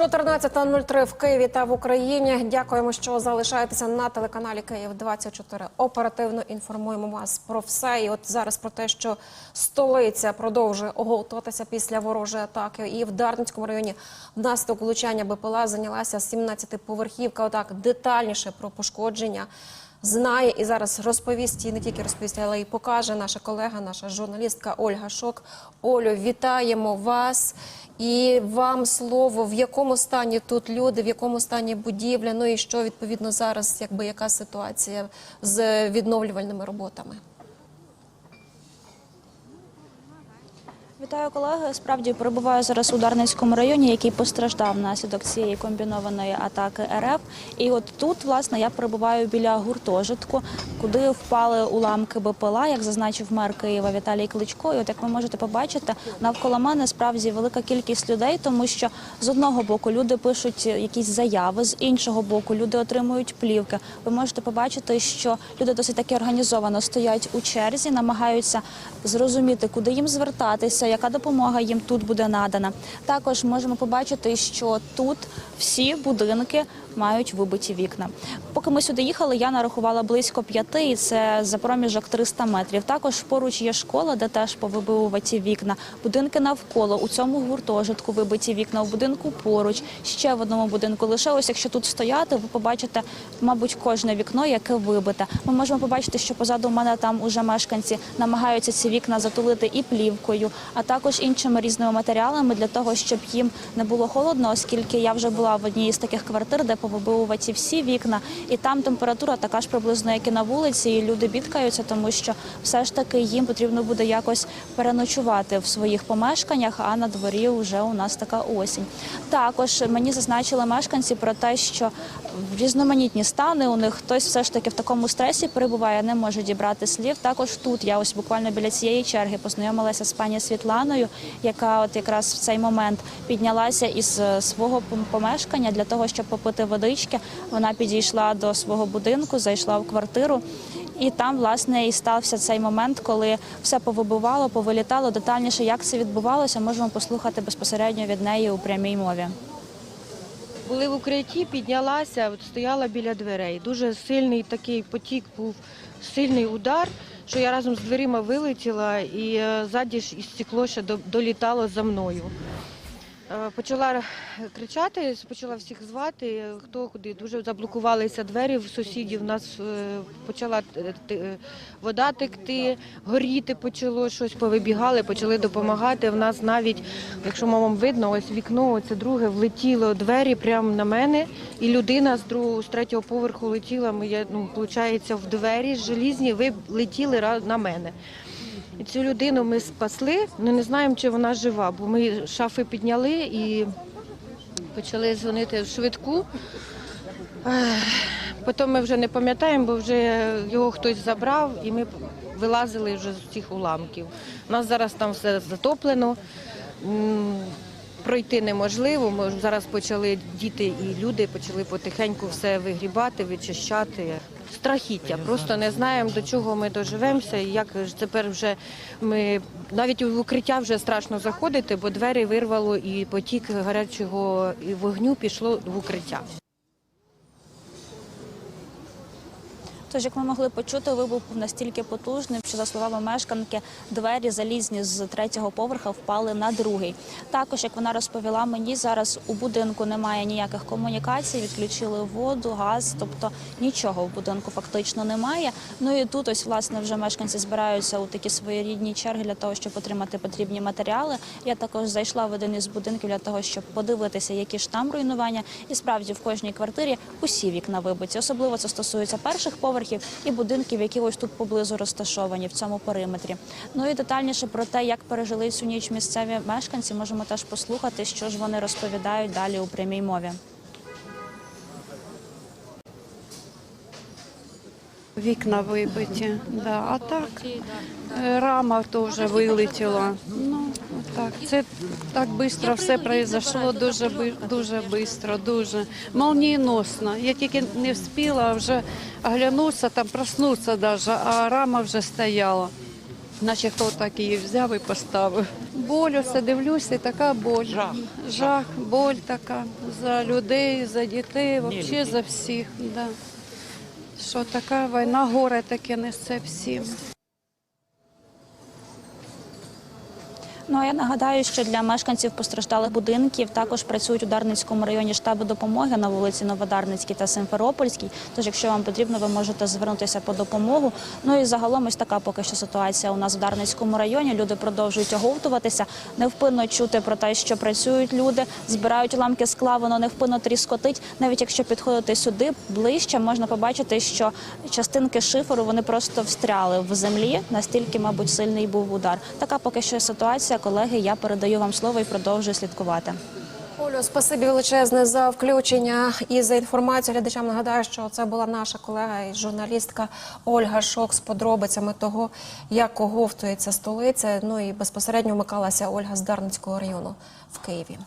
14.03 в Києві та в Україні. Дякуємо, що залишаєтеся на телеканалі Київ 24 Оперативно інформуємо вас про все. І от зараз про те, що столиця продовжує оголтуватися після ворожої атаки. І в Дарницькому районі внаслідок влучання БПЛА зайнялася 17-поверхівка. Отак детальніше про пошкодження знає і зараз розповість і не тільки розповість, але й покаже наша колега, наша журналістка Ольга Шок. Олю, вітаємо вас. І вам слово, в якому стані тут люди, в якому стані будівля, ну і що відповідно зараз, якби яка ситуація з відновлювальними роботами? Вітаю колеги. Справді перебуваю зараз у Дарницькому районі, який постраждав внаслідок цієї комбінованої атаки РФ. І от тут, власне, я перебуваю біля гуртожитку, куди впали уламки БПЛА, як зазначив мер Києва Віталій Кличко. І от як ви можете побачити, навколо мене справді велика кількість людей, тому що з одного боку люди пишуть якісь заяви, з іншого боку люди отримують плівки. Ви можете побачити, що люди досить таки організовано стоять у черзі, намагаються зрозуміти, куди їм звертатися, яка допомога їм тут буде надана. Також можемо побачити, що тут всі будинки мають вибиті вікна. Поки ми сюди їхали, я нарахувала близько п'яти, і це за проміжок 300 метрів. Також поруч є школа, де теж повибивуваті вікна. Будинки навколо у цьому гуртожитку вибиті вікна, у будинку поруч, ще в одному будинку. Лише ось якщо тут стояти, ви побачите, мабуть, кожне вікно, яке вибите. Ми можемо побачити, що позаду мене там уже мешканці намагаються ці вікна затулити і плівкою, а також іншими різними матеріалами для того, щоб їм не було холодно, оскільки я вже була в одній з таких квартир, де повибивуваті всі вікна, і там температура така ж приблизно, як і на вулиці. І люди бідкаються, тому що все ж таки їм потрібно буде якось переночувати в своїх помешканнях. А на дворі вже у нас така осінь. Також мені зазначили мешканці про те, що різноманітні стани у них хтось все ж таки в такому стресі перебуває, не може дібрати слів. Також тут я ось буквально біля цієї черги познайомилася з пані Світланою, яка от якраз в цей момент піднялася із е, свого помешкання для того, щоб попити водички. Вона підійшла до свого будинку, зайшла в квартиру. І там, власне, і стався цей момент, коли все повибивало, повилітало. Детальніше, як це відбувалося, можемо послухати безпосередньо від неї у прямій мові. Були в укритті, піднялася, от стояла біля дверей. Дуже сильний такий потік був, сильний удар, що я разом з дверима вилетіла і е, ззаді ж і стекло ще долітало за мною. Е, Почала кричати, почала всіх звати, хто куди. Дуже заблокувалися двері в сусідів. У нас е, почала е, вода текти, горіти почало щось, повибігали, почали допомагати. В нас навіть, якщо вам видно, ось вікно, оце друге, влетіло двері прямо на мене, і людина з другого, з третього поверху летіла. Ми, ну, виходить, в двері желізні ви летіли на мене. І цю людину ми спасли, але не знаємо, чи вона жива, бо ми шафи підняли і почали дзвонити в швидку. Потім ми вже не пам'ятаємо, бо вже його хтось забрав, і ми вилазили вже з цих уламків. У нас зараз там все затоплено. Пройти неможливо. Ми зараз почали діти і люди почали потихеньку все вигрібати, вичищати. Страхіття. Просто не знаємо, до чого ми доживемося. І як тепер вже ми навіть в укриття вже страшно заходити, бо двері вирвало і потік гарячого вогню пішло в укриття. Тож, як ми могли почути, вибух був настільки потужним, що за словами мешканки, двері залізні з третього поверха впали на другий. Також, як вона розповіла мені, зараз у будинку немає ніяких комунікацій, відключили воду, газ, тобто нічого в будинку фактично немає. Ну і тут ось власне вже мешканці збираються у такі своєрідні черги для того, щоб отримати потрібні матеріали. Я також зайшла в один із будинків для того, щоб подивитися, які ж там руйнування. І справді в кожній квартирі усі вікна вибиті. Особливо це стосується перших поверхів і будинків, які ось тут поблизу розташовані в цьому периметрі. Ну і детальніше про те, як пережили цю ніч місцеві мешканці, можемо теж послухати, що ж вони розповідають далі у прямій мові. Вікна вибиті, да. а так е, рама теж вилетіла. Ну, так. Це так швидко все пройшло, дуже, дуже швидко, дуже молнієносно. Я тільки не встигла а вже оглянутися, там проснутися навіть, а рама вже стояла. Наче хто так її взяв і поставив. Боль, оце дивлюся, і така боль. Жах. Жах, боль така за людей, за дітей, взагалі за всіх. Да. Що така війна, горе таке несе всім. Ну а я нагадаю, що для мешканців постраждалих будинків також працюють у Дарницькому районі штаби допомоги на вулиці Новодарницькій та Симферопольській. Тож, якщо вам потрібно, ви можете звернутися по допомогу. Ну і загалом ось така поки що ситуація у нас в Дарницькому районі. Люди продовжують оговтуватися, невпинно чути про те, що працюють люди, збирають уламки скла, воно невпинно тріскотить. Навіть якщо підходити сюди ближче, можна побачити, що частинки шиферу вони просто встряли в землі. Настільки, мабуть, сильний був удар. Така поки що ситуація. Колеги, я передаю вам слово і продовжую слідкувати. Олю, спасибі величезне за включення і за інформацію. Глядачам нагадаю, що це була наша колега і журналістка Ольга Шок з подробицями того, як оговтується столиця. Ну і безпосередньо вмикалася Ольга з Дарницького району в Києві.